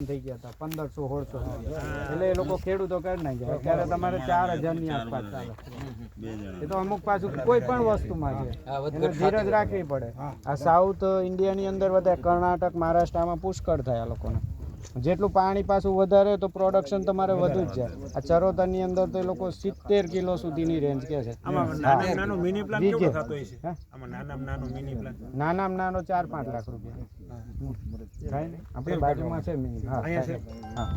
થઈ ગયા હતા પંદરસો સોળસો એટલે એ લોકો ખેડૂતો કરી નાખ્યા. અત્યારે તમારે ચાર હજારની આસપાસ ચાલે. એ તો અમુક પાછું કોઈ પણ વસ્તુમાં છે. ધીરજ રાખવી પડે. આ સાઉથ ઇન્ડિયાની અંદર બધા કર્ણાટક મહારાષ્ટ્રમાં પુષ્કળ થાય આ લોકોને. જેટલું પાણી પાછું વધારે તો પ્રોડક્શન તમારે વધુ જ જાય. આ ચરોતરની અંદર તો એ લોકો સિત્તેર કિલો સુધીની રેન્જ કે છે. નાનામાં નાનો મિની પ્લાન બીજે. કેવો થતો હોય છે? હે? આમાં નાનામાં નાનો મિની પ્લાન નાનામાં નાનો ચાર પાંચ લાખ રૂપિયા. ને આપણી બાજુમાં છે મિની હા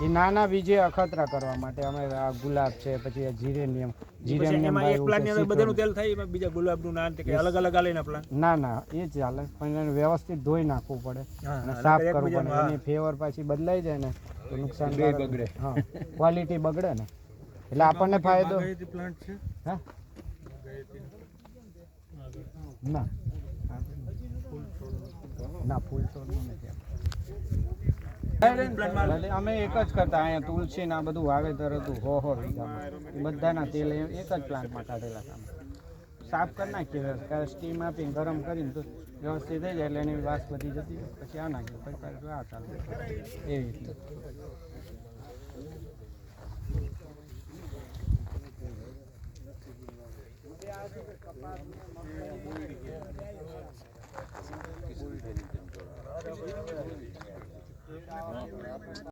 એ નાના બીજે અખતરા કરવા માટે અમે આ ગુલાબ છે પછી આ જીરેનિયમ જીરેનિયમ એક પ્લાનની અંદર બધાનું તેલ થાય એમાં બીજા ગુલાબનું ના નાન કે અલગ અલગ આલે ના પ્લાન ના ના એ જ ચાલે પણ એને વ્યવસ્થિત ધોઈ નાખવું પડે. અને સાફ કરવું પડે. એની ફેવર પાછી બદલાઈ જાય ને તો નુકસાન બગડે. હા ક્વોલિટી બગડે ને. એટલે આપણને ફાયદો હા? ના. ના ફૂલ છોડનું નથી અમે એક જ કરતા અહીંયા તુલસી ને આ બધું વાવેતર હતું. હો હો વીઘામાં બધાના તેલ એક જ પ્લાન્ટમાં કાઢેલા હતા. સાફ કરી નાખીએ. સ્ટીમ આપીને ગરમ કરીને તો વ્યવસ્થિત થઈ જાય એટલે એની વાસ બધી જતી. પછી આ નાખીએ. પછી આ ચાલે. એવી રીતે.